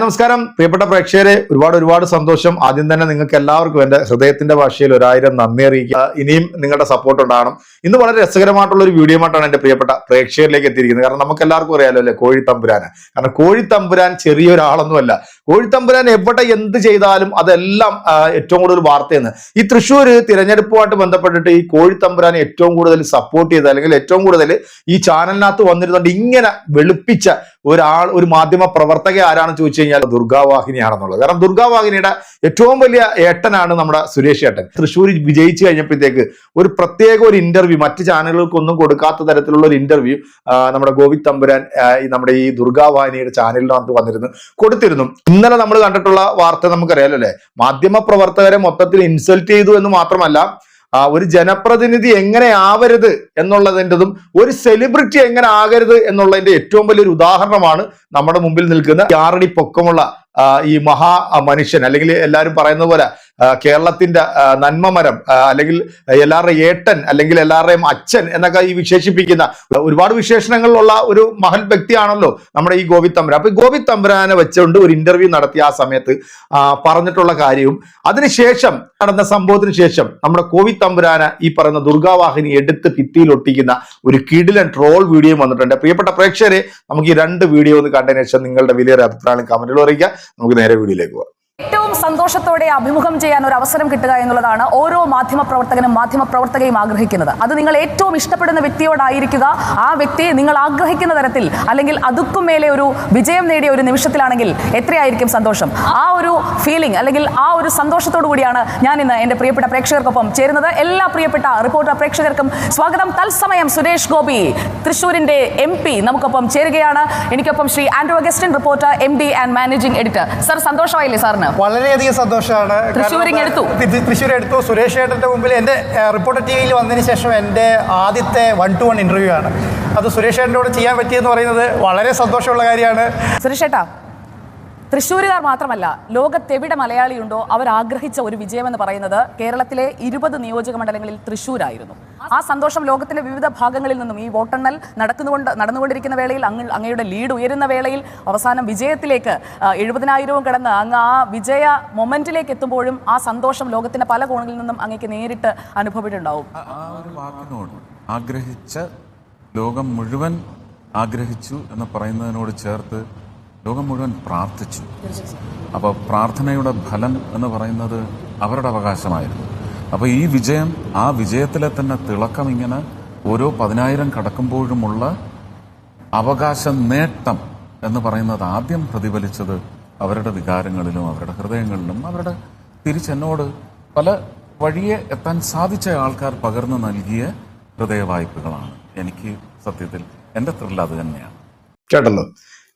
നമസ്കാരം. പ്രിയപ്പെട്ട പ്രേക്ഷകരെ ഒരുപാട് ഒരുപാട് സന്തോഷം. ആദ്യം തന്നെ നിങ്ങൾക്ക് എല്ലാവർക്കും എന്റെ ഹൃദയത്തിന്റെ ഭാഷയിൽ ഒരായിരം നന്ദി അറിയിക്കുക. ഇനിയും നിങ്ങളുടെ സപ്പോർട്ട് ഉണ്ടാകണം. ഇന്ന് വളരെ രസകരമായിട്ടുള്ള ഒരു വീഡിയോ ആയിട്ടാണ് എന്റെ പ്രിയപ്പെട്ട പ്രേക്ഷകരിലേക്ക് എത്തിയിരിക്കുന്നത്. കാരണം നമുക്ക് എല്ലാവർക്കും അറിയാലോ അല്ലെ? കോഴിത്തമ്പുരാന്. കാരണം കോഴി കോഴിത്തമ്പുരാൻ ചെറിയൊരാളൊന്നുമല്ല. കോഴിത്തമ്പുരാൻ എവിടെ എന്ത് ചെയ്താലും അതെല്ലാം ഏറ്റവും കൂടുതൽ വാർത്തയെന്ന് ഈ തൃശ്ശൂർ തിരഞ്ഞെടുപ്പുമായിട്ട് ബന്ധപ്പെട്ടിട്ട് ഈ കോഴിത്തമ്പുരാനെ ഏറ്റവും കൂടുതൽ സപ്പോർട്ട് ചെയ്ത അല്ലെങ്കിൽ ഏറ്റവും കൂടുതൽ ഈ ചാനലിനകത്ത് വന്നിരുന്നുകൊണ്ട് ഇങ്ങനെ വെളുപ്പിച്ച ഒരാൾ ഒരു മാധ്യമ പ്രവർത്തക ആരാണെന്ന് ചോദിച്ചു കഴിഞ്ഞാൽ ദുർഗാവാഹിനിയാണെന്നുള്ളത്. കാരണം ദുർഗാവാഹിനിയുടെ ഏറ്റവും വലിയ ഏട്ടനാണ് നമ്മുടെ സുരേഷ് ഏട്ടൻ. തൃശ്ശൂർ വിജയിച്ചു കഴിഞ്ഞപ്പോഴത്തേക്ക് ഒരു പ്രത്യേക ഒരു ഇന്റർവ്യൂ മറ്റ് ചാനലുകൾക്കൊന്നും കൊടുക്കാത്ത തരത്തിലുള്ള ഒരു ഇന്റർവ്യൂ നമ്മുടെ ഗോവിന്ദ് തമ്പുരാൻ നമ്മുടെ ഈ ദുർഗാവാഹിനിയുടെ ചാനലിനകത്ത് വന്നിരുന്നു. കൊടുത്തിരുന്നു. ഇന്നലെ നമ്മൾ കണ്ടിട്ടുള്ള വാർത്ത നമുക്കറിയാലോ അല്ലെ മാധ്യമ പ്രവർത്തകരെ മൊത്തത്തിൽ ഇൻസൾട്ട് ചെയ്തു എന്ന് മാത്രമല്ല ഒരു ജനപ്രതിനിധി എങ്ങനെ ആവരുത് എന്നുള്ളതിന്റെതും ഒരു സെലിബ്രിറ്റി എങ്ങനെ ആകരുത് എന്നുള്ളതിന്റെ ഏറ്റവും വലിയൊരു ഉദാഹരണമാണ് നമ്മുടെ മുമ്പിൽ നിൽക്കുന്ന ആറടി പൊക്കമുള്ള ഈ മഹാ മനുഷ്യൻ അല്ലെങ്കിൽ എല്ലാവരും പറയുന്ന പോലെ കേരളത്തിന്റെ നന്മമരം അല്ലെങ്കിൽ എല്ലാവരുടെയും ഏട്ടൻ അല്ലെങ്കിൽ എല്ലാവരുടെയും അച്ഛൻ എന്നൊക്കെ ഈ വിശേഷിപ്പിക്കുന്ന ഒരുപാട് വിശേഷണങ്ങളുള്ള ഒരു മഹൽ വ്യക്തിയാണല്ലോ നമ്മുടെ ഈ ഗോവിന്ദ് തമ്പുരാൻ. അപ്പൊ ഈ ഗോവിന്ദ് തമ്പുരാനെ വെച്ചുകൊണ്ട് ഒരു ഇന്റർവ്യൂ നടത്തിയ ആ സമയത്ത് പറഞ്ഞിട്ടുള്ള കാര്യവും അതിനുശേഷം നടന്ന സംഭവത്തിന് ശേഷം നമ്മുടെ കോവിന്ദ് തമ്പുരാന ഈ പറയുന്ന ദുർഗാവാഹിനി എടുത്ത് ഭിത്തിയിൽ ഒട്ടിക്കുന്ന ഒരു കിടിലൻ ട്രോൾ വീഡിയോ വന്നിട്ടുണ്ട്. പ്രിയപ്പെട്ട പ്രേക്ഷകരെ നമുക്ക് ഈ രണ്ട് വീഡിയോ ഒന്ന് കണ്ടതിന് ശേഷം നിങ്ങളുടെ വലിയൊരു അഭിപ്രായം കമന്റിൽ അറിയിക്കുക. നമുക്ക് നേരെ വീഡിയോയിലേക്ക് പോകാം. ഏറ്റവും സന്തോഷത്തോടെ അഭിമുഖം ചെയ്യാൻ ഒരു അവസരം കിട്ടുക എന്നുള്ളതാണ് ഓരോ മാധ്യമ പ്രവർത്തകനും മാധ്യമ പ്രവർത്തകയും ആഗ്രഹിക്കുന്നത്. അത് നിങ്ങൾ ഏറ്റവും ഇഷ്ടപ്പെടുന്ന വ്യക്തിയോടായിരിക്കുക. ആ വ്യക്തിയെ നിങ്ങൾ ആഗ്രഹിക്കുന്ന തരത്തിൽ അല്ലെങ്കിൽ അതുക്കും മേലെ ഒരു വിജയം നേടിയ ഒരു നിമിഷത്തിലാണെങ്കിൽ എത്രയായിരിക്കും സന്തോഷം? ആ ഒരു ഫീലിംഗ് അല്ലെങ്കിൽ ആ ഒരു സന്തോഷത്തോടു കൂടിയാണ് ഞാൻ ഇന്ന് എന്റെ പ്രിയപ്പെട്ട പ്രേക്ഷകർക്കൊപ്പം ചേരുന്നത്. എല്ലാ പ്രിയപ്പെട്ട റിപ്പോർട്ടർ പ്രേക്ഷകർക്കും സ്വാഗതം. തത്സമയം സുരേഷ് ഗോപി തൃശൂരിന്റെ എം പി നമുക്കൊപ്പം ചേരുകയാണ്. എനിക്കൊപ്പം Shri Andro Augustine Reporter M D and managing editor sir സന്തോഷമായില്ലേ സാറിന്? വളരെയധികം സന്തോഷമാണ്. തൃശ്ശൂർ എടുത്തു. തൃശ്ശൂർ എടുത്തു. സുരേഷ് ഏട്ടന്റെ മുമ്പിൽ എന്റെ റിപ്പോർട്ടർ ടി വിയിൽ വന്നതിന് ശേഷം എന്റെ ആദ്യത്തെ വൺ ടു വൺ ഇന്റർവ്യൂ ആണ്. അത് സുരേഷ് ഏട്ടനോട് ചെയ്യാൻ പറ്റിയെന്ന് പറയുന്നത് വളരെ സന്തോഷമുള്ള കാര്യമാണ്. സുരേഷ് ഏട്ടാ തൃശ്ശൂരുകാർ മാത്രമല്ല ലോകത്തെവിടെ മലയാളിയുണ്ടോ അവർ ആഗ്രഹിച്ച ഒരു വിജയമെന്ന് പറയുന്നത് കേരളത്തിലെ ഇരുപത് നിയോജക മണ്ഡലങ്ങളിൽ തൃശ്ശൂരായിരുന്നു. ആ സന്തോഷം ലോകത്തിന്റെ വിവിധ ഭാഗങ്ങളിൽ നിന്നും ഈ വോട്ടെണ്ണൽ നടക്കുന്നുകൊണ്ട് നടന്നുകൊണ്ടിരിക്കുന്ന വേളയിൽ അങ്ങ് അങ്ങയുടെ ലീഡ് ഉയരുന്ന വേളയിൽ അവസാനം വിജയത്തിലേക്ക് എഴുപതിനായിരവും കടന്ന് അങ്ങ് ആ വിജയ മൊമെന്റിലേക്ക് എത്തുമ്പോഴും ആ സന്തോഷം ലോകത്തിന്റെ പല കോണുകളിൽ നിന്നും അങ്ങേക്ക് നേരിട്ട് അനുഭവിച്ചിട്ടുണ്ടാവും ആഗ്രഹിച്ച ലോകം മുഴുവൻ ആഗ്രഹിച്ചു എന്ന് പറയുന്നതിനോട് ചേർത്ത് ലോകം മുഴുവൻ പ്രാർത്ഥിച്ചു. അപ്പോൾ പ്രാർത്ഥനയുടെ ഫലം എന്ന് പറയുന്നത് അവരുടെ അവകാശമായിരുന്നു. അപ്പോൾ ഈ വിജയം ആ വിജയത്തിലെ തന്നെ തിളക്കം ഇങ്ങനെ ഓരോ പതിനായിരം കടക്കുമ്പോഴുമുള്ള അവകാശ നേട്ടം എന്ന് പറയുന്നത് ആദ്യം പ്രതിഫലിച്ചത് അവരുടെ വികാരങ്ങളിലും അവരുടെ ഹൃദയങ്ങളിലും അവരുടെ തിരിച്ചെന്നോട് പല വഴിയെ എത്താൻ സാധിച്ച ആൾക്കാർ പകർന്നു നൽകിയ ഹൃദയ വായ്പകളാണ് എനിക്ക് സത്യത്തിൽ എന്റെ ത്രില്ല അത് തന്നെയാണ്. കേട്ടല്ലോ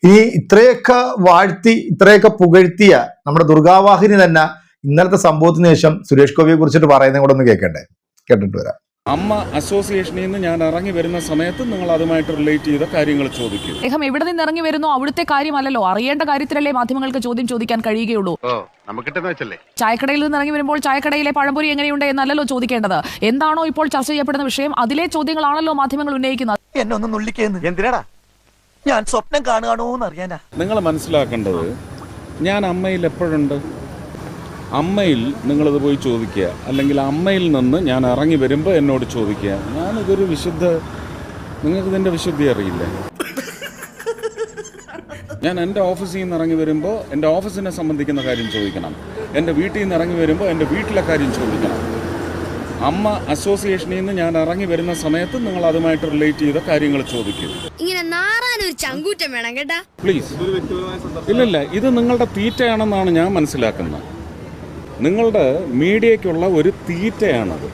ഈ ഇത്രയൊക്കെ വാഴ്ത്തി ഇത്രയൊക്കെ പുകഴ്ത്തിയ നമ്മുടെ ദുർഗാവാഹിനി തന്നെ ഇന്നലത്തെ സംഭവത്തിന് ശേഷം സുരേഷ് ഗോപിയെ കുറിച്ചിട്ട് പറയുന്നത് കൂടെ ഒന്ന് കേൾക്കണ്ടേ? കേട്ടിട്ട് വരാം. അമ്മ അസോസിയേഷനിൽ നിന്ന് ഞാൻ ഇറങ്ങി വരുന്ന സമയത്ത് നിങ്ങൾ അതുമായിട്ട് റിലേറ്റ് ചെയ്ത കാര്യങ്ങൾ ചോദിക്കും. അദ്ദേഹം എവിടെ നിന്ന് ഇറങ്ങി വരുന്നു അവിടുത്തെ കാര്യമല്ലല്ലോ. അറിയേണ്ട കാര്യത്തിലല്ലേ മാധ്യമങ്ങൾക്ക് ചോദ്യം ചോദിക്കാൻ കഴിയുകയുള്ളൂ. ചായക്കടയിൽ നിന്ന് ഇറങ്ങി വരുമ്പോൾ ചായക്കടയിലെ പഴംപൊരി എങ്ങനെയുണ്ട് എന്നല്ലല്ലോ ചോദിക്കേണ്ടത്. എന്താണോ ഇപ്പോൾ ചർച്ച ചെയ്യപ്പെടുന്ന വിഷയം അതിലെ ചോദ്യങ്ങളാണല്ലോ മാധ്യമങ്ങൾ ഉന്നയിക്കുന്നത്. എന്നെ ഒന്ന് നുള്ളിക്കേന്ന് എന്തിനാടാ? ഞാൻ സ്വപ്നം കാണുകയാണോന്ന് അറിയാനാ നിങ്ങൾ മനസ്സിലാക്കേണ്ടത് ഞാൻ അമ്മയിൽ എപ്പോഴുണ്ട്? അമ്മയിൽ നിങ്ങളിത് പോയി ചോദിക്കുക. അല്ലെങ്കിൽ അമ്മയിൽ നിന്ന് ഞാൻ ഇറങ്ങി വരുമ്പോൾ എന്നോട് ചോദിക്കുക. ഞാനിതൊരു വിശുദ്ധ നിങ്ങൾക്ക് ഇതിന്റെ വിശുദ്ധി അറിയില്ല? ഞാൻ എന്റെ ഓഫീസിൽ നിന്ന് ഇറങ്ങി വരുമ്പോൾ എന്റെ ഓഫീസിനെ സംബന്ധിക്കുന്ന കാര്യം ചോദിക്കണം. എന്റെ വീട്ടിൽ നിന്ന് ഇറങ്ങി വരുമ്പോൾ എന്റെ വീട്ടിലെ കാര്യം ചോദിക്കണം. അമ്മ അസോസിയേഷനിൽ നിന്ന് ഞാൻ ഇറങ്ങി വരുന്ന സമയത്ത് നിങ്ങൾ അതുമായിട്ട് റിലേറ്റ് ചെയ്ത കാര്യങ്ങൾ ചോദിക്കും. ഇങ്ങനെ ഒരു ചങ്കൂറ്റം വേണം കേട്ടാ. പ്ലീസ് ഇല്ലില്ല ഇത് നിങ്ങളുടെ തീറ്റയാണെന്നാണ് ഞാൻ മനസ്സിലാക്കുന്നത്. നിങ്ങളുടെ മീഡിയയ്ക്കുള്ള ഒരു തീറ്റയാണത്.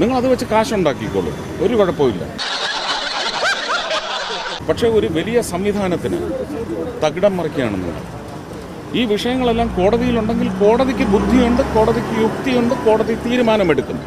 നിങ്ങൾ അത് വെച്ച് കാശുണ്ടാക്കിക്കോളൂ. ഒരു കുഴപ്പമില്ല പക്ഷേ ഒരു വലിയ സംവിധാനത്തിന് തകിടം മറിക്കുകയാണ് നിങ്ങൾ. ഈ വിഷയങ്ങളെല്ലാം കോടതിയിലുണ്ടെങ്കിൽ കോടതിക്ക് ബുദ്ധിയുണ്ട് കോടതിക്ക് യുക്തിയുണ്ട് കോടതി തീരുമാനമെടുക്കുന്നു.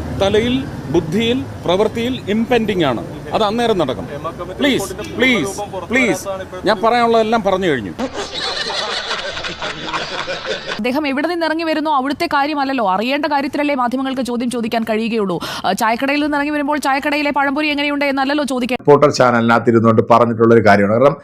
തലയിൽ ബുദ്ധിയിൽ പ്രവൃത്തിയിൽ ഇംപെൻഡിങ് ആണ്. അത് അന്നേരം നടക്കും പ്ലീസ് പ്ലീസ് പ്ലീസ് ഞാൻ പറയാനുള്ളതെല്ലാം പറഞ്ഞു കഴിഞ്ഞു. അദ്ദേഹം എവിടെ നിന്ന് ഇറങ്ങി വരുന്നോ അവിടുത്തെ കാര്യമല്ലല്ലോ. അറിയേണ്ട കാര്യത്തിലല്ലേ മാധ്യമങ്ങൾക്ക് ചോദ്യം ചോദിക്കാൻ കഴിയുകയുള്ളൂ. ചായക്കടയിൽ നിന്ന് ഇറങ്ങി വരുമ്പോൾ ചായക്കടയിലെ പഴംപൊരി എങ്ങനെയുണ്ട് എന്നല്ലല്ലോ ചോദിക്കാൻ റിപ്പോർട്ടർ ചാനലിനകത്ത് ഇരുന്നുകൊണ്ട് പറഞ്ഞിട്ടുള്ള ഒരു കാര്യമാണ്. കാരണം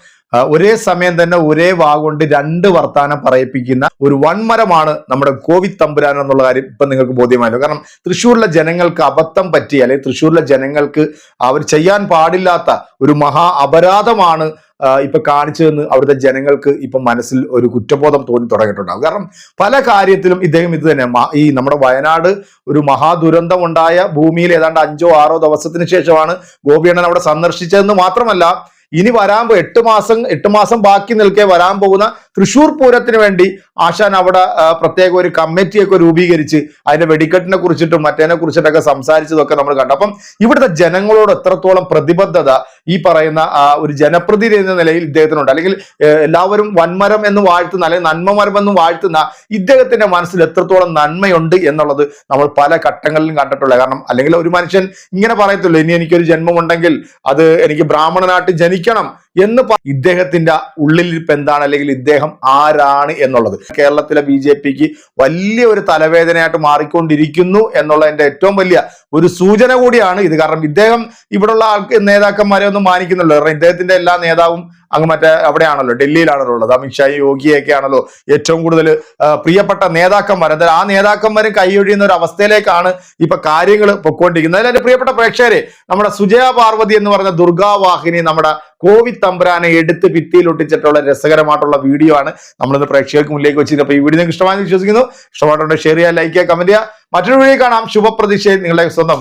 ഒരേ സമയം തന്നെ ഒരേ വാഗുകൊണ്ട് രണ്ട് വർത്താനം പറയിപ്പിക്കുന്ന ഒരു വൺമരമാണ് നമ്മുടെ കോവിഡ് തമ്പുരാൻ എന്നുള്ള കാര്യം ഇപ്പൊ നിങ്ങൾക്ക് ബോധ്യമായല്ലോ. കാരണം തൃശ്ശൂരിലെ ജനങ്ങൾക്ക് അബദ്ധം പറ്റി അല്ലെങ്കിൽ തൃശ്ശൂരിലെ ജനങ്ങൾക്ക് അവർ ചെയ്യാൻ പാടില്ലാത്ത ഒരു മഹാ അപരാധമാണ് ഇപ്പൊ കാണിച്ചതെന്ന് അവിടുത്തെ ജനങ്ങൾക്ക് ഇപ്പൊ മനസ്സിൽ ഒരു കുറ്റബോധം തോന്നി തുടങ്ങിയിട്ടുണ്ടാകും കാരണം പല കാര്യത്തിലും ഇദ്ദേഹം ഇത് തന്നെ ഈ നമ്മുടെ വയനാട് ഒരു മഹാദുരന്തം ഉണ്ടായ ഭൂമിയിൽ ഏതാണ്ട് അഞ്ചോ ആറോ ദിവസത്തിന് ശേഷമാണ് ഗോപിയണ്ണൻ അവിടെ സന്ദർശിച്ചതെന്ന് മാത്രമല്ല ഇനി വരാൻ എട്ട് മാസം എട്ട് മാസം ബാക്കി നിൽക്കെ വരാൻ പോകുന്ന തൃശൂർ പൂരത്തിന് വേണ്ടി ആശാൻ അവിടെ പ്രത്യേക ഒരു കമ്മിറ്റിയൊക്കെ രൂപീകരിച്ച് അതിന്റെ വെടിക്കെട്ടിനെ കുറിച്ചിട്ടും മറ്റേനെ കുറിച്ചിട്ടൊക്കെ സംസാരിച്ചതൊക്കെ നമ്മൾ കണ്ടു. അപ്പം ഇവിടുത്തെ ജനങ്ങളോട് എത്രത്തോളം പ്രതിബദ്ധത ഈ പറയുന്ന ഒരു ജനപ്രതിനിധി എന്ന നിലയിൽ ഇദ്ദേഹത്തിനുണ്ട്. അല്ലെങ്കിൽ എല്ലാവരും വൻമരം എന്ന് വാഴ്ത്തുന്ന അല്ലെങ്കിൽ നന്മമരം എന്ന് വാഴ്ത്തുന്ന ഇദ്ദേഹത്തിന്റെ മനസ്സിൽ എത്രത്തോളം നന്മയുണ്ട് എന്നുള്ളത് നമ്മൾ പല ഘട്ടങ്ങളിലും കണ്ടിട്ടുള്ളത്. കാരണം അല്ലെങ്കിൽ ഒരു മനുഷ്യൻ ഇങ്ങനെ പറയത്തുള്ളൂ ഇനി എനിക്കൊരു ജന്മമുണ്ടെങ്കിൽ അത് എനിക്ക് ബ്രാഹ്മണനായിട്ട് ജനിക്കണം എന്ന് ഇദ്ദേഹത്തിന്റെ ഉള്ളിലിരിപ്പ് എന്താണ്? അല്ലെങ്കിൽ ഇദ്ദേഹം ആരാണ് എന്നുള്ളത്. കേരളത്തിലെ ബി ജെ പിക്ക് വലിയ ഒരു തലവേദനയായിട്ട് മാറിക്കൊണ്ടിരിക്കുന്നു എന്നുള്ള എന്റെ ഏറ്റവും വലിയ ഒരു സൂചന കൂടിയാണ് ഇത്. കാരണം ഇദ്ദേഹം ഇവിടെയുള്ള ആൾക്ക് നേതാക്കന്മാരെ ഒന്നും മാനിക്കുന്നുള്ളൂ. കാരണം ഇദ്ദേഹത്തിന്റെ എല്ലാ നേതാവും അങ്ങ് മറ്റേ അവിടെയാണല്ലോ ഡൽഹിയിലാണല്ലോ ഉള്ളത്. അമിത്ഷാ യോഗിയൊക്കെ ആണല്ലോ ഏറ്റവും കൂടുതൽ പ്രിയപ്പെട്ട നേതാക്കന്മാർ. എന്തായാലും ആ നേതാക്കന്മാരും കൈയൊഴിയുന്ന ഒരു അവസ്ഥയിലേക്കാണ് ഇപ്പൊ കാര്യങ്ങൾ പൊക്കോണ്ടിരിക്കുന്നത്. അതിൽ പ്രിയപ്പെട്ട പ്രേക്ഷകരെ നമ്മുടെ സുജയ പാർവതി എന്ന് പറഞ്ഞ ദുർഗാവാഹിനി നമ്മുടെ കോവിഡ് തമ്പുരാനെ എടുത്ത് ഭിത്തിയിൽ ഒട്ടിച്ചിട്ടുള്ള രസകരമായിട്ടുള്ള വീഡിയോ ആണ് നമ്മളിന്ന് പ്രേക്ഷകർക്ക് മുന്നിലേക്ക് വെച്ചിരുന്നത് അപ്പൊ ഈ വീഡിയോ നിങ്ങൾക്ക് ഇഷ്ടമാണെന്ന് വിശ്വസിക്കുന്നു. ഇഷ്ടമായിട്ടുണ്ടെങ്കിൽ ഷെയർ ചെയ്യുക ലൈക്ക് ചെയ്യുക കമന്റ് ചെയ്യുക. മറ്റൊരു വീഡിയോ കാണാം. ശുഭപ്രതീക്ഷയിൽ നിങ്ങളുടെ സ്വന്തം